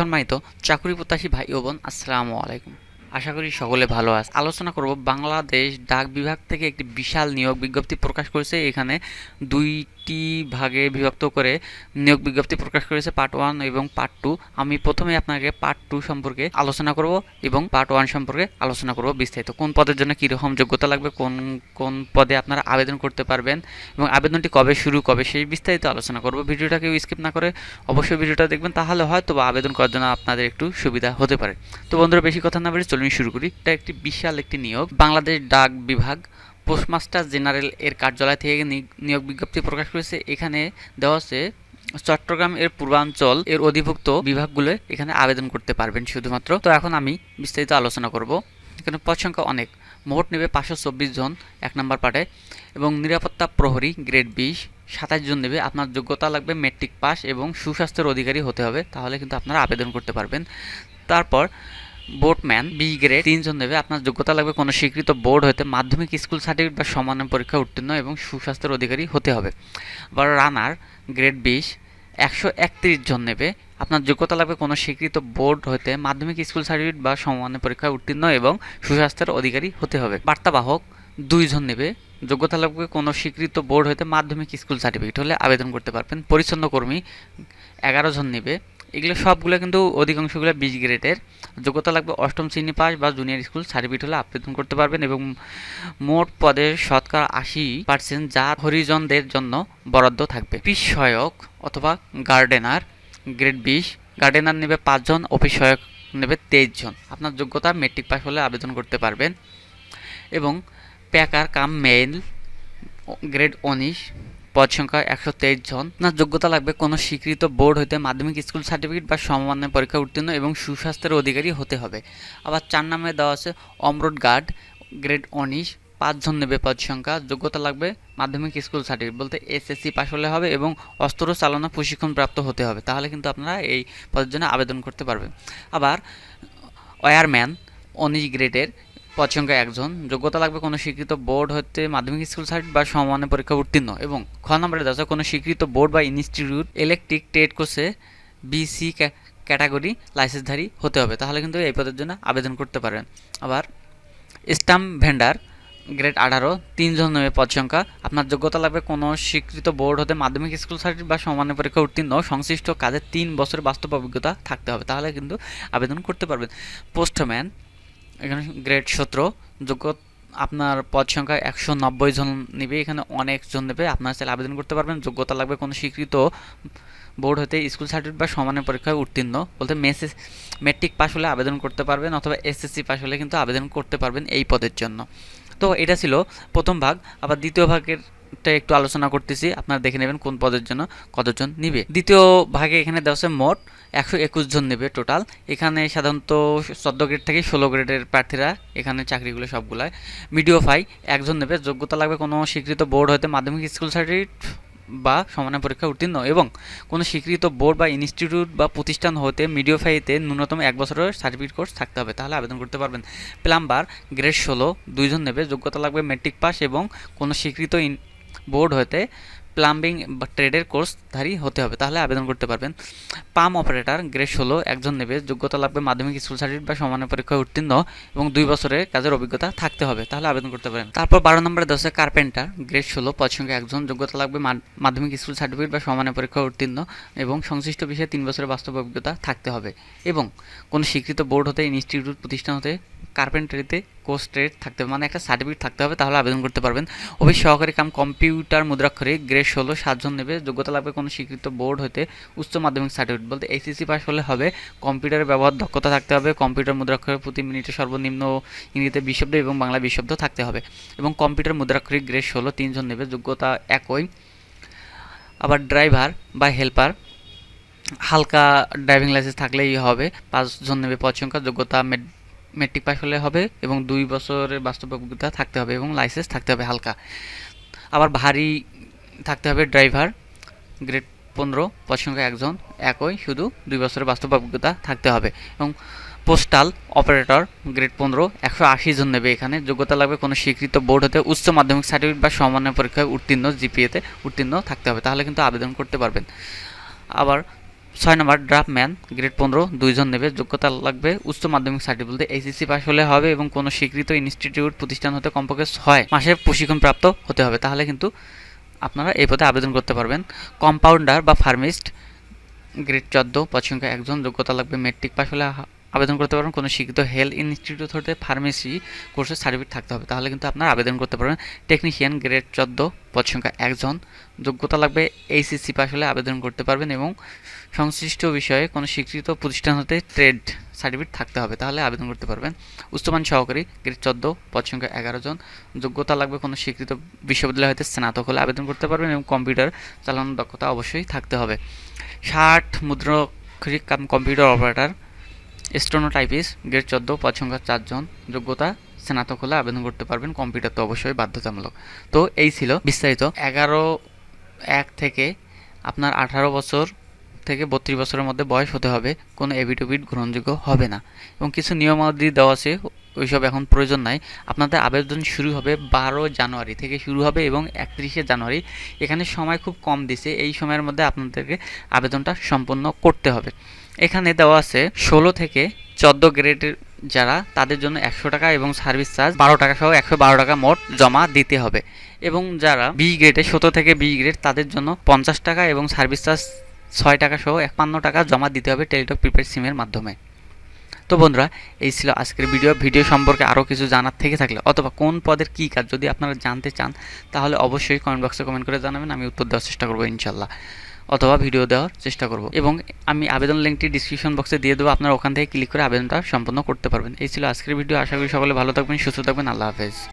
সম্মানিত চাকরি প্রত্যাশী ভাই ও বোন আসসালামু আলাইকুম। আশা করি সকলে ভালো আছে। আলোচনা করব বাংলাদেশ ডাক বিভাগ থেকে একটি বিশাল নিয়োগ বিজ্ঞপ্তি প্রকাশ করেছে। এখানে দুইটি ভাগে বিভক্ত করে নিয়োগ বিজ্ঞপ্তি প্রকাশ করেছে পার্ট ওয়ান এবং পার্ট টু। আমি প্রথমে আপনাকে পার্ট টু সম্পর্কে আলোচনা করব এবং পার্ট ওয়ান সম্পর্কে আলোচনা করব বিস্তারিত। কোন পদের জন্য কীরকম যোগ্যতা লাগবে, কোন কোন পদে আপনারা আবেদন করতে পারবেন এবং আবেদনটি কবে শুরু, কবে সেই বিস্তারিত আলোচনা করব। ভিডিওটাকে স্কিপ না করে অবশ্যই ভিডিওটা দেখবেন, তাহলে হয়তো আবেদন করার জন্য আপনাদের একটু সুবিধা হতে পারে। তো বন্ধুরা, বেশি কথা না বলে চলুন শুরু করি। এটা একটি বিশাল একটি নিয়োগ। বাংলাদেশ ডাক বিভাগ পোস্টমাস্টার জেনারেল এর কার্যালয় থেকে নিয়োগ বিজ্ঞপ্তি প্রকাশ করেছে। এখানে দেওয়া আছে চট্টগ্রাম এর পূর্বাঞ্চল এর অধিভুক্ত বিভাগগুলো এখানে আবেদন করতে পারবেন শুধুমাত্র। তো এখন আমি বিস্তারিত আলোচনা করব। এখানে পদ সংখ্যা অনেক। মোট নেবে পাঁচশো চব্বিশ জন এক নম্বর পার্টে এবং নিরাপত্তা প্রহরী গ্রেড বিশ। সাতাশ জন নেবে। আপনার যোগ্যতা লাগবে মেট্রিক পাস এবং সুস্বাস্থ্যের অধিকারী হতে হবে। তাহলে কিন্তু আপনারা আবেদন করতে পারবেন। তারপর বোটম্যান বি গ্রেড তিনজন নেবে আপনার যোগ্যতা লাগবে কোনো স্বীকৃত বোর্ড হতে। মাধ্যমিক স্কুল সার্টিফিকেট বা সমান্য পরীক্ষা উত্তীর্ণ এবং সুস্বাস্থ্যের অধিকারী হতে হবে। আবার রানার গ্রেড বিশ, একশো একত্রিশ জন নেবে। আপনার যোগ্যতা লাগবে কোনো স্বীকৃত বোর্ড হতে। মাধ্যমিক স্কুল সার্টিফিকেট বা সমান্য পরীক্ষায় উত্তীর্ণ এবং সুস্বাস্থ্যের অধিকারী হতে হবে। বার্তাবাহক দুইজন নেবে। যোগ্যতা লাগবে কোনো স্বীকৃত বোর্ড হতে। মাধ্যমিক স্কুল সার্টিফিকেট হলে আবেদন করতে পারবেন। পরিচ্ছন্ন কর্মী এগারো জন নেবে। এগুলো সবগুলো কিন্তু অধিকাংশগুলো বিশ গ্রেডের যোগ্যতা লাগবে অষ্টম শ্রেণি পাস বা জুনিয়র স্কুল সার্টিফিকেট হলে আবেদন করতে পারবেন এবং মোট পদের শতকরা আশি পার্সেন্ট যা হরিজনদের জন্য বরাদ্দ থাকবে। সহায়ক অথবা গার্ডেনার গ্রেড বিশ। গার্ডেনার নেবে পাঁচজন অফিস সহায়ক নেবে তেইশ জন। আপনার যোগ্যতা মেট্রিক পাস হলে আবেদন করতে পারবেন। এবং প্যাকার কাম মেইল গ্রেড উনিশ। পদ সংখ্যা একশো তেইশ জন। আপনার যোগ্যতা লাগবে কোনো স্বীকৃত বোর্ড হইতে মাধ্যমিক স্কুল সার্টিফিকেট বা সমমান্য পরীক্ষা উত্তীর্ণ এবং সুস্বাস্থ্যের অধিকারী হতে হবে। আবার চার নামে দেওয়া আছে অমরুদ গার্ড, গ্রেড উনিশ পাঁচজন নেবে পদ সংখ্যা, যোগ্যতা লাগবে মাধ্যমিক স্কুল সার্টিফিকেট বলতে এসএসসি পাস হলে হবে এবং অস্ত্র চালনা প্রশিক্ষণ প্রাপ্ত হতে হবে। তাহলে কিন্তু আপনারা এই পদের জন্য আবেদন করতে পারবেন। আবার ওয়ারম্যান, উনিশ গ্রেডের পদ সংখ্যা একজন। যোগ্যতা লাগবে কোনো স্বীকৃত বোর্ড হতে মাধ্যমিক স্কুল সার্টিফিকেট বা সমান্য পরীক্ষা উত্তীর্ণ। এবং খ নম্বরে দেওয়া কোনো স্বীকৃত বোর্ড বা ইনস্টিটিউট ইলেকট্রিক ট্রেড কোর্সে বিসি ক্যাটাগরি লাইসেন্সধারী হতে হবে। তাহলে কিন্তু এই পদের জন্য আবেদন করতে পারেন। আবার স্টাম্প ভেন্ডার গ্রেড আঠারো, তিনজন নেবে পদ সংখ্যা। আপনার যোগ্যতা লাগবে কোনো স্বীকৃত বোর্ড হতে মাধ্যমিক স্কুল সার্টিফিকেট বা সমান্য পরীক্ষা উত্তীর্ণ। সংশ্লিষ্ট কাজে তিন বছরের বাস্তব অভিজ্ঞতা থাকতে হবে। তাহলে কিন্তু আবেদন করতে পারবেন। পোস্টম্যান এখানে গ্রেড সতেরো যোগ্য আপনার পদ সংখ্যা একশো নব্বই জন নেবে। এখানে অনেক জন নেবে। আপনার চাইলে আবেদন করতে পারবেন। যোগ্যতা লাগবে কোনো স্বীকৃত বোর্ড হতে স্কুল সার্টিফিকেট বা সমানের পরীক্ষায় উত্তীর্ণ। বলতে মেসেজ মেট্রিক পাস হলে আবেদন করতে পারবেন অথবা এসএসসি পাস হলে কিন্তু আবেদন করতে পারবেন এই পদের জন্য। তো এটা ছিল প্রথম ভাগ। আবার দ্বিতীয় ভাগের টা একটু আলোচনা করতেছি। আপনারা দেখে নেবেন কোন পদের জন্য কতজন নিবে। দ্বিতীয় ভাগে এখানে দেওয়া আছে মোট একশো একুশ জন নেবে টোটাল। এখানে সাধারণত চোদ্দ গ্রেড থেকে ষোলো গ্রেডের প্রার্থীরা এখানে চাকরিগুলো সবগুলায়। মিডিও ফাই একজন নেবে। যোগ্যতা লাগবে কোনো স্বীকৃত বোর্ড হতে মাধ্যমিক স্কুল সার্টিফিকেট বা সমান পরীক্ষা উত্তীর্ণ। এবং কোনো স্বীকৃত বোর্ড বা ইনস্টিটিউট বা প্রতিষ্ঠান হতে মিডিও ফাইতে ন্যূনতম এক বছরের সার্টিফিকেট কোর্স থাকতে হবে। তাহলে আবেদন করতে পারবেন। প্লাম্বার, গ্রেড ষোলো, দুইজন নেবে। যোগ্যতা লাগবে মেট্রিক পাস এবং কোনো স্বীকৃত বোর্ড হতে প্লাম্বিং বা ট্রেডের কোর্সধারী হতে হবে, তাহলে আবেদন করতে পারবেন। পাম অপারেটর, গ্রেড ষোলো, একজন নেবে, যোগ্যতা লাগবে মাধ্যমিক স্কুল সার্টিফিকেট বা সমান পরীক্ষায় উত্তীর্ণ এবং দুই বছরের কাজের অভিজ্ঞতা থাকতে হবে, তাহলে আবেদন করতে পারেন। তারপর বারো নম্বরে দশে কার্পেন্টার, গ্রেড ষোলো সংখ্যা একজন, যোগ্যতা লাগবে মাধ্যমিক স্কুল সার্টিফিকেট বা সমান পরীক্ষায় উত্তীর্ণ এবং সংশ্লিষ্ট বিষয়ে তিন বছরের বাস্তব অভিজ্ঞতা থাকতে হবে। এবং কোনো স্বীকৃত বোর্ড হতে ইনস্টিটিউট প্রতিষ্ঠান হতে কার্পেন্টারিতে কোর্স ট্রেড থাকতে হবে মানে একটা সার্টিফিকেট থাকতে হবে, তাহলে আবেদন করতে পারবেন। অফিস সহকারী কাম কম্পিউটার মুদ্রাক্ষরে গ্রেড ষোলো সাতজন নেবে, যোগ্যতা লাগবে কোনো স্বীকৃত বোর্ড হতে উচ্চ মাধ্যমিক সার্টিফিকেট বলতে এইচএসসি পাস হলে হবে, কম্পিউটারের ব্যবহার দক্ষতা থাকতে হবে, কম্পিউটার মুদ্রাক্ষরে প্রতি মিনিটে সর্বনিম্ন ইংরেজিতে বিশ এবং বাংলা বিশ থাকতে হবে। এবং কম্পিউটার মুদ্রাক্ষরিক গ্রেড ষোলো তিনজন নেবে, যোগ্যতা একই। আবার ড্রাইভার বা হেল্পার, হালকা ড্রাইভিং লাইসেন্স থাকলেই হবে পাঁচজন নেবে পদ সংখ্যা, যোগ্যতা মেট্রিক পাস হলে হবে এবং দুই বছরের বাস্তব অভিজ্ঞতা থাকতে হবে এবং লাইসেন্স থাকতে হবে হালকা। আবার ভারী থাকতে হবে ড্রাইভার গ্রেড পনেরো, পদ একজন, একই, শুধু দুই বছরের বাস্তব অভিজ্ঞতা থাকতে হবে। এবং পোস্টাল অপারেটর গ্রেড পনেরো, একশো আশি জন নেবে এখানে। যোগ্যতা লাগবে কোনো স্বীকৃত বোর্ড হতে উচ্চ মাধ্যমিক সার্টিফিকেট বা সমান্য পরীক্ষায় উত্তীর্ণ জিপিএতে উত্তীর্ণ থাকতে হবে। তাহলে কিন্তু আবেদন করতে পারবেন। আবার ছয় নম্বর ড্রাফটম্যান গ্রেড পনেরো, দুইজন নেবে, যোগ্যতা লাগবে, উচ্চ মাধ্যমিক সার্টিফিকেট বলতে এইচএসসি পাস হলে হবে এবং কোনো স্বীকৃত ইনস্টিটিউট প্রতিষ্ঠান হতে কমপক্ষে ছয় মাসে প্রশিক্ষণ প্রাপ্ত হতে হবে, তাহলে কিন্তু আপনারা এই পথে আবেদন করতে পারবেন। কম্পাউন্ডার বা ফার্মিস্ট গ্রেড চোদ্দ সংখ্যা একজন, যোগ্যতা লাগবে মেট্রিক পাস হলে আবেদন করতে পারবেন। কোনো শিক্ষিত হেলথ ইনস্টিটিউট হতে ফার্মেসি কোর্সের সার্টিফিকেট থাকতে হবে। তাহলে কিন্তু আপনার আবেদন করতে পারবেন। টেকনিশিয়ান গ্রেড চোদ্দ পদ সংখ্যা একজন। যোগ্যতা লাগবে এইচএসসি পাস হলে আবেদন করতে পারবেন এবং সংশ্লিষ্ট বিষয়ে কোনো স্বীকৃত প্রতিষ্ঠান হতে ট্রেড সার্টিফিকেট থাকতে হবে। তাহলে আবেদন করতে পারবেন। উচ্চমান সহকারী গ্রেড চোদ্দ পদ সংখ্যা এগারো জন। যোগ্যতা লাগবে কোনো স্বীকৃত বিশ্ববিদ্যালয় হতে স্নাতক হলে আবেদন করতে পারবেন এবং কম্পিউটার চালানোর দক্ষতা অবশ্যই থাকতে হবে। ষাট cum computer operator stenotypist, grade চোদ্দ পদ সংখ্যা চারজন, যোগ্যতা, স্নাতক হলে আবেদন করতে পারবেন, কম্পিউটার তো অবশ্যই বাধ্যতামূলক। তো এই ছিল বিস্তারিত। এগারো এক থেকে আপনার আঠারো বছর থেকে বত্রিশ বছরের মধ্যে বয়স হতে হবে, কোনো এভিটোভিট গ্রহণযোগ্য হবে না। এবং কিছু নিয়মাবলী দেওয়া আছে ওইসব এখন প্রয়োজন নাই। আপনাদের আবেদন শুরু হবে বারো জানুয়ারি থেকে শুরু হবে এবং একত্রিশে জানুয়ারি। এখানে সময় খুব কম দিছে, এই সময়ের মধ্যে আপনাদেরকে আবেদনটা সম্পন্ন করতে হবে। এখানে দেওয়া আছে, ষোলো থেকে চোদ্দ গ্রেডের যারা, তাদের জন্য একশো টাকা এবং সার্ভিস চার্জ বারো টাকা সহ একশো বারো টাকা মোট জমা দিতে হবে। এবং যারা বি গ্রেডে সতেরো থেকে বি গ্রেড তাদের জন্য পঞ্চাশ টাকা এবং সার্ভিস চার্জ ছয় টাকা সহ একান্ন টাকা জমা দিতে হবে টেলিটক প্রিপেড সিমের মাধ্যমে। তো বন্ধুরা, এই ছিল আজকের ভিডিও। ভিডিও সম্পর্কে আরও কিছু জানার থেকে থাকলে অথবা কোন পদের কী কাজ যদি আপনারা জানতে চান, তাহলে অবশ্যই কমেন্ট বক্সে কমেন্ট করে জানাবেন, আমি উত্তর দেওয়ার চেষ্টা করব ইনশাল্লাহ। অথবা ভিডিও দেওয়ার চেষ্টা করব। এবং আমি আবেদন লিঙ্কটি ডিসক্রিপশন বক্সে দিয়ে দেবো, আপনারা ওখান থেকে ক্লিক করে আবেদনটা সম্পন্ন করতে পারবেন। এই ছিল আজকের ভিডিও, আশা করি সকলে ভালো থাকবেন, সুস্থ থাকবেন, আল্লাহ হাফেজ।